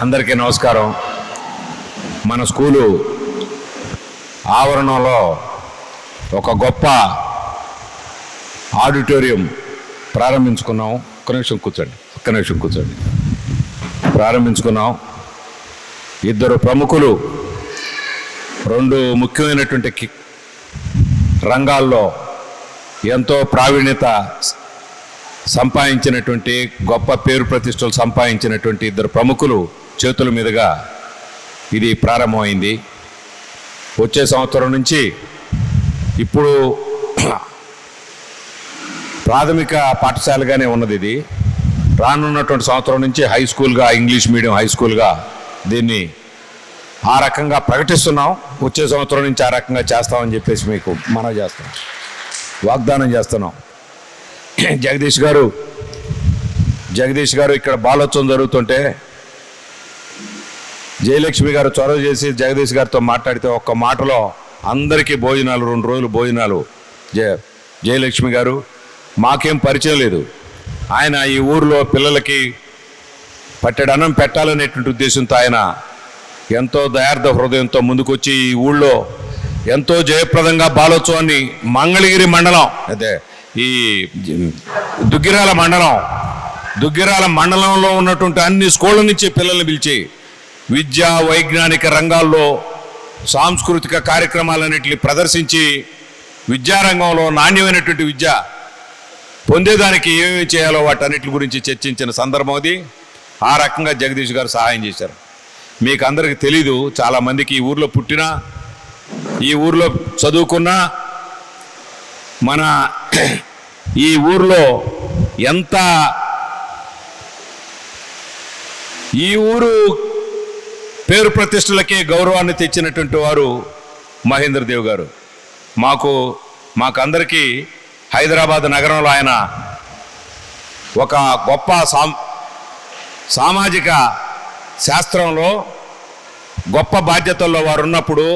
అందరికీ నమస్కారం. మన స్కూలు ఆవరణంలో ఒక గొప్ప ఆడిటోరియం ప్రారంభించుకున్నాం. ఒక్క నిమిషం కూర్చోండి. ఒక్క నిమిషం కూర్చోండి. ప్రారంభించుకున్నాం. ఇద్దరు ప్రముఖులు రెండు ముఖ్యమైనటువంటి రంగాల్లో ఎంతో ప్రావీణ్యత సంపాదించినటువంటి గొప్ప పేరు ప్రతిష్టలు సంపాదించినటువంటి ఇద్దరు ప్రముఖులు చేతుల మీదుగా ఇది ప్రారంభమైంది. వచ్చే సంవత్సరం నుంచి ఇప్పుడు ప్రాథమిక పాఠశాలగానే ఉన్నది ఇది. రానున్నటువంటి సంవత్సరం నుంచి హై స్కూల్గా ఇంగ్లీష్ మీడియం హై స్కూల్గా దీన్ని ఆ రకంగా ప్రకటిస్తున్నాం. వచ్చే సంవత్సరం నుంచి ఆ రకంగా చేస్తామని చెప్పేసి మీకు మనం చేస్తాం వాగ్దానం చేస్తున్నాం. జగదీష్ గారు జగదీష్ గారు ఇక్కడ బాలోత్సవం జరుగుతుంటే జయలక్ష్మి గారు చొరవ చేసి జగదీష్ గారితో మాట్లాడితే ఒక్క మాటలో అందరికీ భోజనాలు రెండు రోజులు భోజనాలు. జయ జయలక్ష్మి గారు మాకేం పరిచయం లేదు. ఆయన ఈ ఊరిలో పిల్లలకి పట్టెడన్నం పెట్టాలనేటువంటి ఉద్దేశంతో ఆయన ఎంతో దయార్థ హృదయంతో ముందుకొచ్చి ఈ ఊళ్ళో ఎంతో జయప్రదంగా బాలోత్సవాన్ని మంగళగిరి మండలం అదే ఈ దుగ్గిరాల మండలం దుగ్గిరాల మండలంలో ఉన్నటువంటి అన్ని స్కూళ్ళ నుంచి పిల్లల్ని పిలిచి విద్యా వైజ్ఞానిక రంగాల్లో సాంస్కృతిక కార్యక్రమాలన్నింటినీ ప్రదర్శించి విద్యారంగంలో నాణ్యమైనటువంటి విద్య పొందేదానికి ఏమేమి చేయాలో వాటన్నిటి గురించి చర్చించిన సందర్భం అది. ఆ రకంగా జగదీష్ గారు సహాయం చేశారు. మీకు అందరికీ తెలీదు చాలామందికి ఈ ఊర్లో పుట్టినా ఈ ఊర్లో చదువుకున్నా మన ఈ ఊర్లో ఎంత ఈ ఊరు పేరు ప్రతిష్టలకే గౌరవాన్ని తెచ్చినటువంటి వారు మహేంద్రదేవ్ గారు. మాకు మాకందరికీ హైదరాబాద్ నగరంలో ఆయన ఒక గొప్ప సాం సామాజిక శాస్త్రంలో గొప్ప బాధ్యతల్లో వారు ఉన్నప్పుడు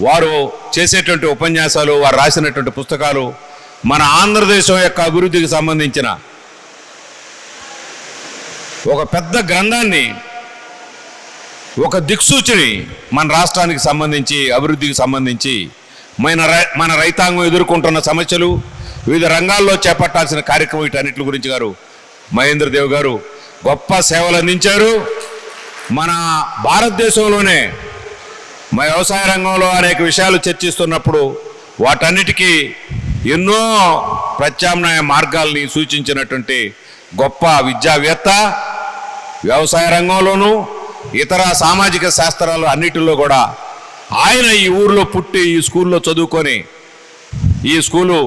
వారు చేసేటువంటి ఉపన్యాసాలు వారు రాసినటువంటి పుస్తకాలు మన ఆంధ్రదేశం యొక్క అభివృద్ధికి సంబంధించిన ఒక పెద్ద గ్రంథాన్ని ఒక దిక్సూచిని మన రాష్ట్రానికి సంబంధించి అభివృద్ధికి సంబంధించి మన రై మన రైతాంగం ఎదుర్కొంటున్న సమస్యలు వివిధ రంగాల్లో చేపట్టాల్సిన కార్యక్రమం వీటన్నిటి గురించి గారు మహేంద్రదేవ్ గారు గొప్ప సేవలు అందించారు. మన భారతదేశంలోనే మా వ్యవసాయ రంగంలో అనేక విషయాలు చర్చిస్తున్నప్పుడు వాటన్నిటికీ ఎన్నో ప్రత్యామ్నాయ మార్గాల్ని సూచించినటువంటి గొప్ప విద్యావేత్త వ్యవసాయ రంగంలోనూ ఇతర సామాజిక శాస్త్రాలు అన్నిటిలో కూడా ఆయన ఈ ఊర్లో పుట్టి ఈ స్కూల్లో చదువుకొని ఈ స్కూలు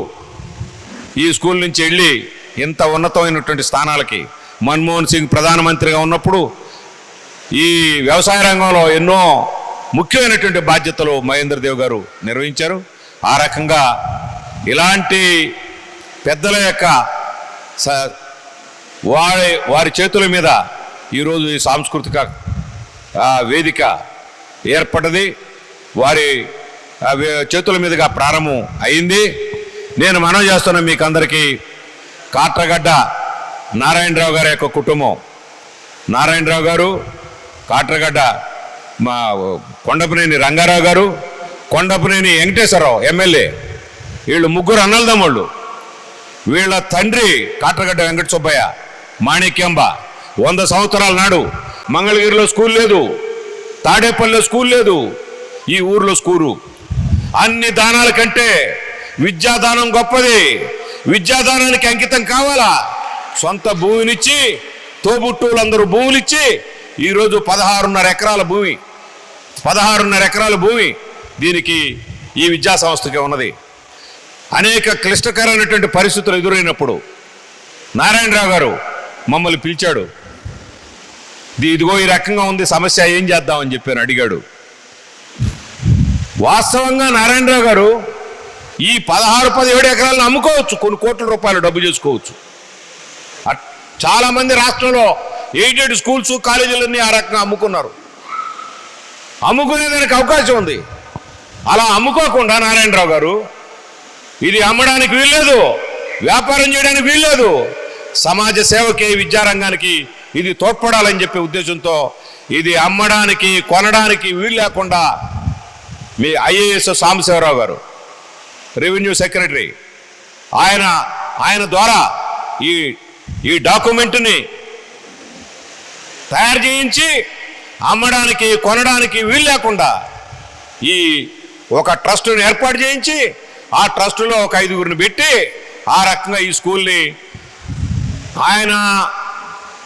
ఈ స్కూల్ నుంచి వెళ్ళి ఇంత ఉన్నతమైనటువంటి స్థానాలకి మన్మోహన్ సింగ్ ప్రధానమంత్రిగా ఉన్నప్పుడు ఈ వ్యవసాయ రంగంలో ఎన్నో ముఖ్యమైనటువంటి బాధ్యతలు మహేంద్రదేవ్ గారు నిర్వహించారు. ఆ రకంగా ఇలాంటి పెద్దల యొక్క వారి వారి చేతుల మీద ఈరోజు ఈ సాంస్కృతిక వేదిక ఏర్పడ్డది. వారి చేతుల మీదుగా ప్రారంభం అయింది. నేను మనం చేస్తున్న మీకు అందరికీ కాట్రగడ్డ నారాయణరావు గారి యొక్క కుటుంబం. నారాయణరావు గారు కాట్రగడ్డ మా కొండపనేని రంగారావు గారు కొండపనేని వెంకటేశ్వరరావు ఎమ్మెల్యే. వీళ్ళు ముగ్గురు అన్నలదమ్ముళ్ళు. వీళ్ళ తండ్రి కాట్రగడ్డ వెంకట సుబ్బయ్య మాణిక్యంబ వంద సంవత్సరాల నాడు మంగళగిరిలో స్కూల్ లేదు తాడేపల్లిలో స్కూల్ లేదు ఈ ఊర్లో స్కూలు. అన్ని దానాల కంటే విద్యాదానం గొప్పది. విద్యాదానానికి అంకితం కావాలా? సొంత భూమినిచ్చి తోబుట్టువులందరూ భూములిచ్చి ఈరోజు పదహారున్నర ఎకరాల భూమి. పదహారున్నర ఎకరాల భూమి దీనికి ఈ విద్యా సంస్థకి ఉన్నది. అనేక క్లిష్టకరమైనటువంటి పరిస్థితులు ఎదురైనప్పుడు నారాయణరావు గారు మమ్మల్ని పిలిచాడు. ఇదిగో ఈ రకంగా ఉంది సమస్య ఏం చేద్దామని చెప్పాను అడిగాడు. వాస్తవంగా నారాయణరావు గారు ఈ పదహారు పదిహేడు ఎకరాలను అమ్ముకోవచ్చు కొన్ని కోట్ల రూపాయలు డబ్బు చేసుకోవచ్చు. చాలామంది చాలా మంది రాష్ట్రంలో ఎయిడెడ్ స్కూల్స్ కాలేజీలన్నీ ఆ రకంగా అమ్ముకున్నారు. అమ్ముకునేదానికి అవకాశం ఉంది. అలా అమ్ముకోకుండా నారాయణరావు గారు ఇది అమ్మడానికి వీల్లేదు వ్యాపారం చేయడానికి వీల్లేదు సమాజ సేవకి విద్యారంగానికి ఇది తోడ్పడాలని చెప్పే ఉద్దేశంతో ఇది అమ్మడానికి కొనడానికి వీలు లేకుండా మీ ఐఏఎస్ సాంబశివరావు గారు రెవెన్యూ సెక్రటరీ ఆయన ఆయన ద్వారా ఈ ఈ డాక్యుమెంట్ని తయారు చేయించి అమ్మడానికి కొనడానికి వీలు లేకుండా ఈ ఒక ట్రస్ట్ని ఏర్పాటు చేయించి ఆ ట్రస్టులో ఒక ఐదుగురిని పెట్టి ఆ రకంగా ఈ స్కూల్ని ఆయన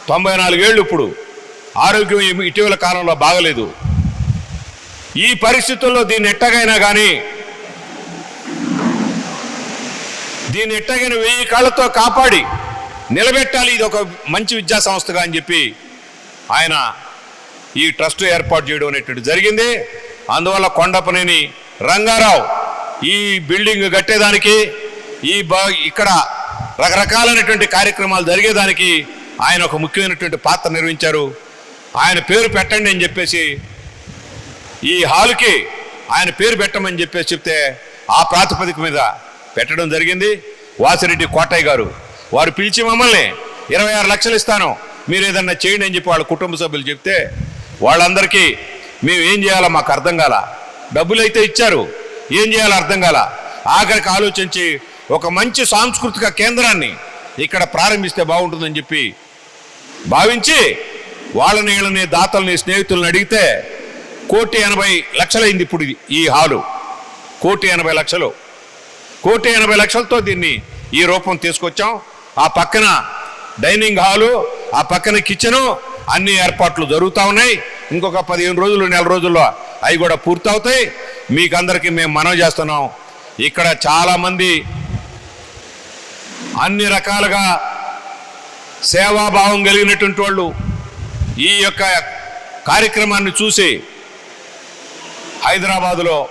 తొంభై నాలుగేళ్ళు ఇప్పుడు. ఆరోగ్యం ఇటీవల కాలంలో బాగలేదు. ఈ పరిస్థితుల్లో దీన్ని ఎట్టగైనా కానీ దీన్ని ఎట్టగైన వెయ్యి కాళ్ళతో కాపాడి నిలబెట్టాలి ఇది ఒక మంచి విద్యా సంస్థగా అని చెప్పి ఆయన ఈ ట్రస్ట్ ఏర్పాటు చేయడం అనేటువంటి జరిగింది. అందువల్ల కొండపనేని రంగారావు ఈ బిల్డింగ్ కట్టేదానికి ఈ బా ఇక్కడ రకరకాలైనటువంటి కార్యక్రమాలు జరిగేదానికి ఆయన ఒక ముఖ్యమైనటువంటి పాత్ర నిర్వహించారు. ఆయన పేరు పెట్టండి అని చెప్పేసి ఈ హాల్కి ఆయన పేరు పెట్టమని చెప్పేసి చెప్తే ఆ ప్రాతిపదిక మీద పెట్టడం జరిగింది. వాసిరెడ్డి కోటయ్య గారు వారు పిలిచి మమ్మల్ని ఇరవై ఆరు లక్షలు ఇస్తాను మీరు ఏదన్నా చేయండి అని చెప్పి వాళ్ళ కుటుంబ సభ్యులు చెప్తే వాళ్ళందరికీ మేము ఏం చేయాలో మాకు అర్థం కాల. డబ్బులు అయితే ఇచ్చారు ఏం చేయాలో అర్థం కాల. ఆఖరికి ఆలోచించి ఒక మంచి సాంస్కృతిక కేంద్రాన్ని ఇక్కడ ప్రారంభిస్తే బాగుంటుందని చెప్పి భావించి వాళ్ళని వీళ్ళని దాతల్ని స్నేహితులను అడిగితే కోటి ఎనభై లక్షలైంది ఇప్పుడు ఇది ఈ హాలు. కోటి ఎనభై లక్షలు. కోటి ఎనభై లక్షలతో దీన్ని ఈ రూపం తీసుకొచ్చాం. ఆ పక్కన డైనింగ్ హాలు ఆ పక్కన కిచెను అన్ని ఏర్పాట్లు జరుగుతూ ఉన్నాయి. ఇంకొక పదిహేను రోజులు నెల రోజుల్లో అవి కూడా పూర్తవుతాయి. మీకు అందరికీ మేము మనవి చేస్తున్నాం. ఇక్కడ చాలామంది అన్ని రకాలుగా సేవాభావం కలిగినటువంటి వాళ్ళు ఈ యొక్క కార్యక్రమాన్ని చూసి హైదరాబాదులో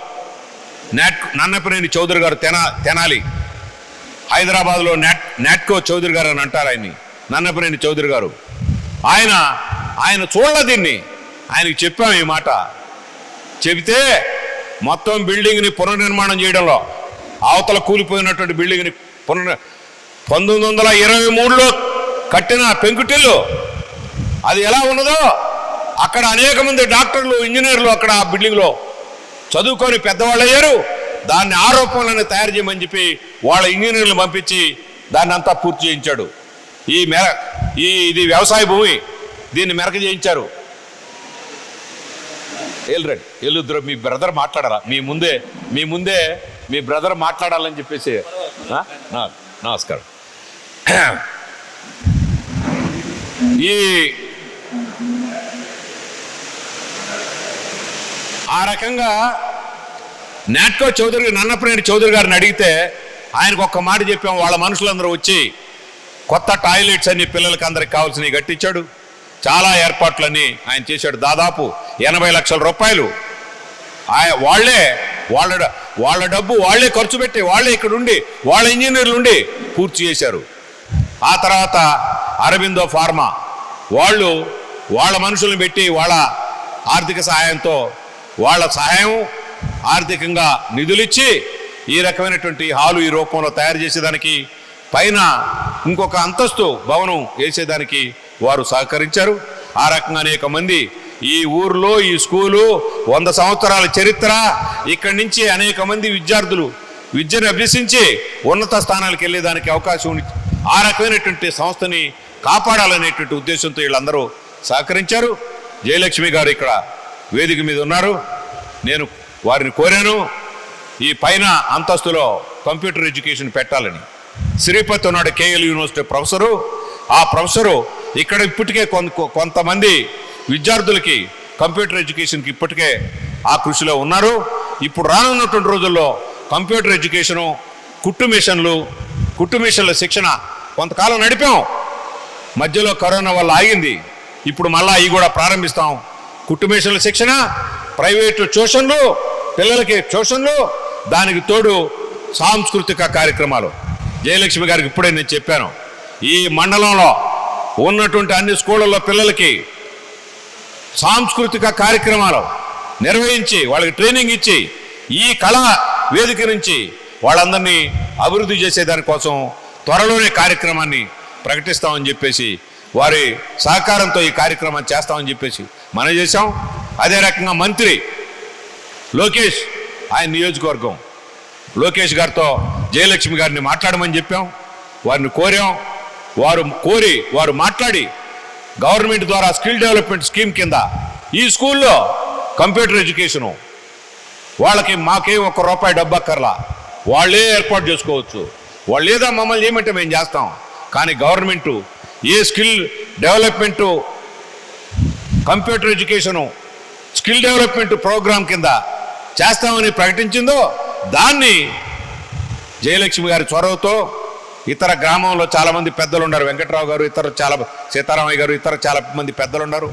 నాట్ నన్నపనేని చౌదరి గారు తెనా తెనాలి. హైదరాబాద్లో నాట్ నాట్కో చౌదరి గారు అని అంటారు ఆయన్ని నన్నపనేని చౌదరి గారు. ఆయన ఆయన చూడలే దీన్ని. ఆయనకి చెప్పాం ఈ మాట. చెబితే మొత్తం బిల్డింగ్ని పునర్నిర్మాణం చేయడంలో అవతల కూలిపోయినటువంటి బిల్డింగ్ని పునర్ పంతొమ్మిది వందల ఇరవై మూడులో కట్టిన పెంకుటిల్లు. అది ఎలా ఉన్నదో అక్కడ అనేక మంది డాక్టర్లు ఇంజనీర్లు అక్కడ ఆ బిల్డింగ్లో చదువుకొని పెద్దవాళ్ళు అయ్యారు దాన్ని ఆరోపణలను తయారు చేయమని చెప్పి వాళ్ళ ఇంజనీర్లు పంపించి దాన్ని అంతా పూర్తి చేయించాడు. ఈ మెర ఈ ఇది వ్యవసాయ భూమి దీన్ని మెరక చేయించారు. వెళ్ళరండి వెళ్ళుద్దరు మీ బ్రదర్ మాట్లాడారా మీ ముందే మీ ముందే మీ బ్రదర్ మాట్లాడాలని చెప్పేసి నమస్కారం. ఈ ఆ రకంగా నాట్కో చౌదరి నన్నపనేని చౌదరి గారిని అడిగితే ఆయనకు ఒక్క మాట చెప్పాం. వాళ్ళ మనుషులందరూ వచ్చి కొత్త టాయిలెట్స్ అన్ని పిల్లలకి అందరికి కావాల్సినవి కట్టించాడు. చాలా ఏర్పాట్లని ఆయన చేశాడు. దాదాపు ఎనభై లక్షల రూపాయలు ఆయ వాళ్ళే వాళ్ళ వాళ్ళ డబ్బు వాళ్ళే ఖర్చు పెట్టి వాళ్ళే ఇక్కడ ఉండి వాళ్ళ ఇంజనీర్లు ఉండి పూర్తి చేశారు. ఆ తర్వాత అరబిందో ఫార్మా వాళ్ళు వాళ్ళ మనుషులను పెట్టి వాళ్ళ ఆర్థిక సహాయంతో వాళ్ళ సహాయం ఆర్థికంగా నిధులిచ్చి ఈ రకమైనటువంటి హాలు ఈ రూపంలో తయారు చేసేదానికి పైన ఇంకొక అంతస్తు భవనం వేసేదానికి వారు సహకరించారు. ఆ రకంగా అనేక మంది ఈ ఊర్లో ఈ స్కూలు వంద సంవత్సరాల చరిత్ర ఇక్కడి నుంచి అనేక మంది విద్యార్థులు విద్యను అభ్యసించి ఉన్నత స్థానాలకు వెళ్ళేదానికి అవకాశం ఉంది. ఆ రకమైనటువంటి సంస్థని కాపాడాలనేటువంటి ఉద్దేశంతో వీళ్ళందరూ సహకరించారు. జయలక్ష్మి గారు ఇక్కడ వేదిక మీద ఉన్నారు. నేను వారిని కోరాను. ఈ పైన అంతస్తులో కంప్యూటర్ ఎడ్యుకేషన్ పెట్టాలని. శ్రీపతి ఉన్నాడు కేఎల్ యూనివర్సిటీ ప్రొఫెసరు. ఆ ప్రొఫెసరు ఇక్కడ ఇప్పటికే కొంత కొంతమంది విద్యార్థులకి కంప్యూటర్ ఎడ్యుకేషన్కి ఇప్పటికే ఆ కృషిలో ఉన్నారు. ఇప్పుడు రానున్నటువంటి రోజుల్లో కంప్యూటర్ ఎడ్యుకేషను కుట్టు మిషన్లు కుట్టు మిషన్ల శిక్షణ కొంతకాలం నడిపాం. మధ్యలో కరోనా వల్ల ఆగింది. ఇప్పుడు మళ్ళీ అవి కూడా ప్రారంభిస్తాం. కుట్టు శిక్షణ ప్రైవేటు ట్యూషన్లు పిల్లలకి ట్యూషన్లు దానికి తోడు సాంస్కృతిక కార్యక్రమాలు. జయలక్ష్మి గారికి ఇప్పుడే నేను చెప్పాను. ఈ మండలంలో ఉన్నటువంటి అన్ని స్కూళ్ళల్లో పిల్లలకి సాంస్కృతిక కార్యక్రమాలు నిర్వహించి వాళ్ళకి ట్రైనింగ్ ఇచ్చి ఈ కళా వేదిక నుంచి వాళ్ళందరినీ అభివృద్ధి చేసేదానికోసం త్వరలోనే కార్యక్రమాన్ని ప్రకటిస్తామని చెప్పేసి వారి సహకారంతో ఈ కార్యక్రమం చేస్తామని చెప్పేసి మనం చేశాం. అదే రకంగా మంత్రి లోకేష్ ఆయన నియోజకవర్గం. లోకేష్ గారితో జయలక్ష్మి గారిని మాట్లాడమని చెప్పాం. వారిని కోరాం. వారు కోరి వారు మాట్లాడి గవర్నమెంట్ ద్వారా స్కిల్ డెవలప్మెంట్ స్కీమ్ కింద ఈ స్కూల్లో కంప్యూటర్ ఎడ్యుకేషను వాళ్ళకి మాకేం ఒక్క రూపాయి డబ్బు అక్కర్లా. వాళ్ళే ఏర్పాటు చేసుకోవచ్చు. వాళ్ళు లేదా మమ్మల్ని ఏమంటే మేము చేస్తాం. కానీ గవర్నమెంటు ఏ skill development computer education skill development program కింద చేస్తామని ప్రకటించిందో దాన్ని జయలక్ష్మి గారి చొరవతో ఇతర గ్రామంలో చాలామంది పెద్దలు ఉన్నారు వెంకట్రావు గారు ఇతర చాలా సీతారామయ్య గారు ఇతర చాలా మంది పెద్దలు ఉన్నారు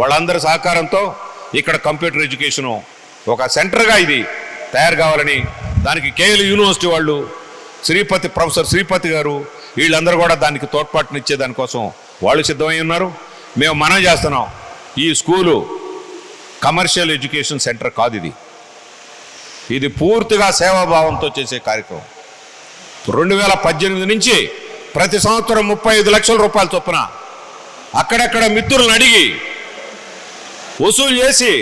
వాళ్ళందరి సహకారంతో ఇక్కడ కంప్యూటర్ ఎడ్యుకేషను ఒక సెంటర్గా ఇది తయారు కావాలని దానికి కేఎల్ యూనివర్సిటీ వాళ్ళు శ్రీపతి ప్రొఫెసర్ శ్రీపతి గారు వీళ్ళందరూ కూడా దానికి తోడ్పాటునిచ్చే దానికోసం వాళ్ళు సిద్ధమై ఉన్నారు. మేము మనం చేస్తున్నాం. ఈ స్కూలు కమర్షియల్ ఎడ్యుకేషన్ సెంటర్ కాదు ఇది. ఇది పూర్తిగా సేవాభావంతో చేసే కార్యక్రమం. రెండు వేల పద్దెనిమిది నుంచి ప్రతి సంవత్సరం ముప్పై ఐదు లక్షల రూపాయల చొప్పున అక్కడక్కడ మిత్రులను అడిగి వసూలు చేసి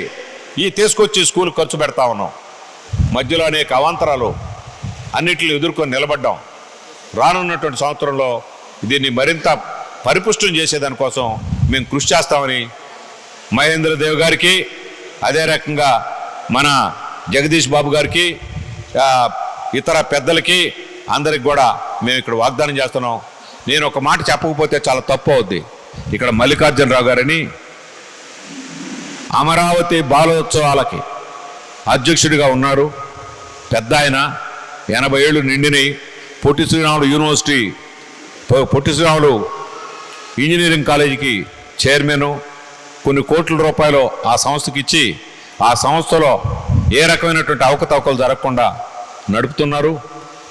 ఈ తీసుకొచ్చి స్కూల్ ఖర్చు పెడతా ఉన్నాం. మధ్యలో అనేక అవాంతరాలు అన్నిటిని ఎదుర్కొని నిలబడ్డాం. రానున్నటువంటి సంవత్సరంలో దీన్ని మరింత పరిపుష్టం చేసేదానికోసం మేము కృషి చేస్తామని మహేంద్ర దేవ్ గారికి అదే రకంగా మన జగదీష్ బాబు గారికి ఇతర పెద్దలకి అందరికి కూడా మేము ఇక్కడ వాగ్దానం చేస్తున్నాం. నేను ఒక మాట చెప్పకపోతే చాలా తప్పు అవుద్ది. ఇక్కడ మల్లికార్జునరావు గారని అమరావతి బాలోత్సవాలకి అధ్యక్షుడిగా ఉన్నారు. పెద్ద ఆయన ఎనభై ఏళ్ళు నిండినాయి. పొట్టి శ్రీరాములు యూనివర్సిటీ పొట్టి శ్రీరాములు ఇంజనీరింగ్ కాలేజీకి చైర్మన్ కొన్ని కోట్ల రూపాయలు ఆ సంస్థకి ఇచ్చి ఆ సంస్థలో ఏ రకమైనటువంటి అవకతవకలు జరగకుండా నడుపుతున్నారు.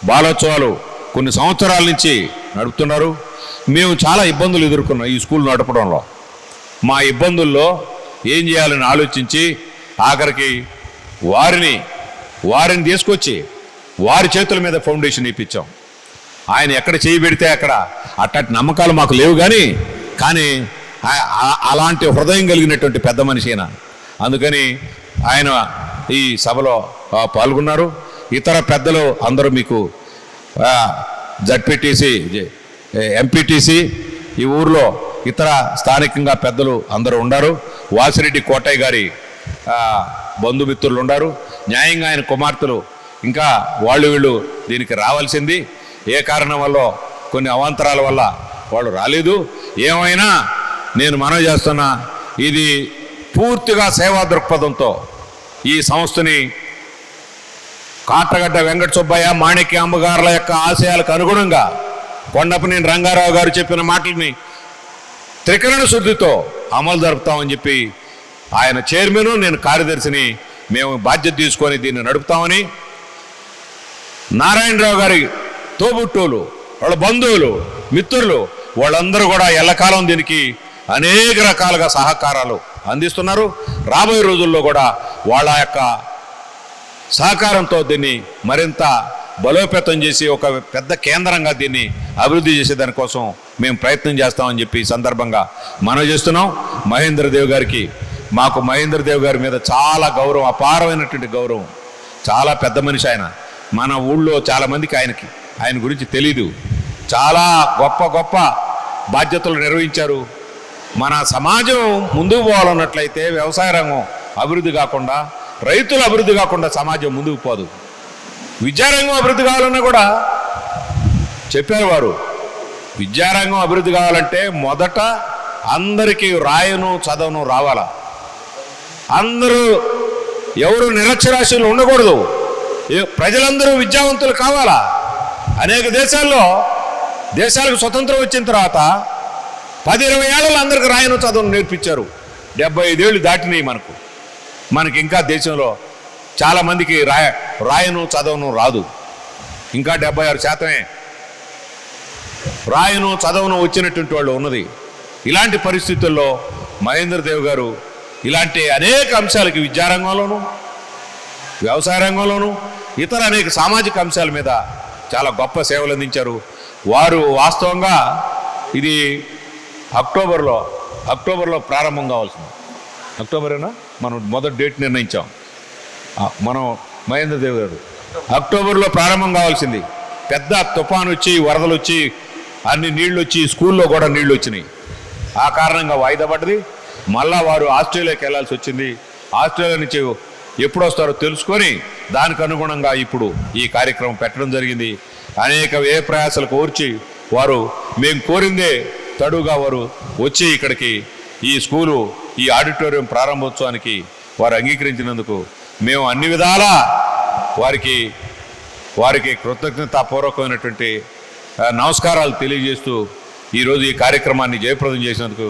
బాలోత్సవాలు కొన్ని సంవత్సరాల నుంచి నడుపుతున్నారు. మేము చాలా ఇబ్బందులు ఎదుర్కొన్నాం ఈ స్కూల్ నడపడంలో. మా ఇబ్బందుల్లో ఏం చేయాలని ఆలోచించి ఆఖరికి వారిని వారిని తీసుకొచ్చి వారి చేతుల మీద ఫౌండేషన్ ఇప్పించాం. ఆయన ఎక్కడ చేయి పెడితే అక్కడ అట్టటి నమ్మకాలు మాకు లేవు కానీ కానీ అలాంటి హృదయం కలిగినటువంటి పెద్ద మనిషి అయినా అందుకని ఆయన ఈ సభలో పాల్గొన్నారు. ఇతర పెద్దలు అందరూ మీకు జడ్పీటీసీ ఎంపీటీసీ ఈ ఊర్లో ఇతర స్థానికంగా పెద్దలు అందరూ ఉండారు వాసిరెడ్డి కోటయ్య గారి బంధుమిత్రులు ఉండారు న్యాయంగా ఆయన కుమార్తెలు ఇంకా వాళ్ళు వీళ్ళు దీనికి రావాల్సింది ఏ కారణం వల్ల కొన్ని అవాంతరాల వల్ల వాళ్ళు రాలేదు. ఏమైనా నేను మనవి చేస్తున్నా ఇది పూర్తిగా సేవా దృక్పథంతో ఈ సంస్థని కాటగడ్డ వెంకట సుబ్బయ్య మాణిక్య అమ్మగారుల యొక్క ఆశయాలకు అనుగుణంగా కొండపనేని రంగారావు గారు చెప్పిన మాటల్ని త్రికరణ శుద్ధితో అమలు జరుపుతామని చెప్పి ఆయన చైర్మన్ నేను కార్యదర్శిని మేము బాధ్యత తీసుకొని దీన్ని నడుపుతామని నారాయణరావు గారి తోబుట్టోలు వాళ్ళ బంధువులు మిత్రులు వాళ్ళందరూ కూడా ఎల్లకాలం దీనికి అనేక రకాలుగా సహకారాలు అందిస్తున్నారు. రాబోయే రోజుల్లో కూడా వాళ్ళ యొక్క సహకారంతో దీన్ని మరింత బలోపేతం చేసి ఒక పెద్ద కేంద్రంగా దీన్ని అభివృద్ధి చేసే దానికోసం మేము ప్రయత్నం చేస్తామని చెప్పి సందర్భంగా మనం చేస్తున్నాం. మహేంద్రదేవ్ గారికి మాకు మహేంద్రదేవ్ గారి మీద చాలా గౌరవం అపారమైనటువంటి గౌరవం. చాలా పెద్ద మనిషి ఆయన. మన ఊళ్ళో చాలామందికి ఆయనకి ఆయన గురించి తెలీదు. చాలా గొప్ప గొప్ప బాధ్యతలు నిర్వహించారు. మన సమాజం ముందుకు పోవాలన్నట్లయితే వ్యవసాయ రంగం అభివృద్ధి కాకుండా రైతులు అభివృద్ధి కాకుండా సమాజం ముందుకు పోదు. విద్యారంగం అభివృద్ధి కావాలన్నా కూడా చెప్పారు వారు. విద్యారంగం అభివృద్ధి కావాలంటే మొదట అందరికీ రాయను చదవను రావాలా. అందరూ ఎవరు నిరక్షరాస్యులు ఉండకూడదు. ప్రజలందరూ విద్యావంతులు కావాలా? అనేక దేశాల్లో దేశాలకు స్వతంత్రం వచ్చిన తర్వాత పది ఇరవై ఏళ్ళలో అందరికి రాయను చదువును నేర్పించారు. డెబ్బై ఐదేళ్ళు దాటినాయి మనకు. మనకి ఇంకా దేశంలో చాలామందికి రాయ రాయను చదవను రాదు. ఇంకా డెబ్బై ఆరు శాతమే. రాయను చదవను వచ్చినటువంటి వాళ్ళు ఉన్నది. ఇలాంటి పరిస్థితుల్లో మహేంద్రదేవ్ గారు ఇలాంటి అనేక అంశాలకి విద్యారంగంలోనూ వ్యవసాయ రంగంలోనూ ఇతర అనేక సామాజిక అంశాల మీద చాలా గొప్ప సేవలు అందించారు. వారు వాస్తవంగా ఇది అక్టోబర్లో అక్టోబర్లో ప్రారంభం కావాల్సింది. అక్టోబరేనా? మనం మొదటి డేట్ నిర్ణయించాం. మనం మహేంద్ర దేవ్ గారు. అక్టోబర్లో ప్రారంభం కావాల్సింది. పెద్ద తుఫాన్ వచ్చి వరదలు వచ్చి అన్ని నీళ్ళు వచ్చి స్కూల్లో కూడా నీళ్ళు వచ్చినాయి. ఆ కారణంగా వాయిదా పడ్డది. మళ్ళా వారు ఆస్ట్రేలియాకి వెళ్ళాల్సి వచ్చింది. ఆస్ట్రేలియా నుంచి ఎప్పుడు వస్తారో తెలుసుకొని దానికి అనుగుణంగా ఇప్పుడు ఈ కార్యక్రమం పెట్టడం జరిగింది. అనేక వ్యయ ప్రయాసాలు కోర్చి వారు మేము కోరిందే తడుగా వారు వచ్చి ఇక్కడికి ఈ స్కూలు ఈ ఆడిటోరియం ప్రారంభోత్సవానికి వారు అంగీకరించినందుకు మేము అన్ని విధాలా వారికి వారికి కృతజ్ఞతాపూర్వకమైనటువంటి నమస్కారాలు తెలియజేస్తూ ఈరోజు ఈ కార్యక్రమాన్ని జయప్రదం చేసినందుకు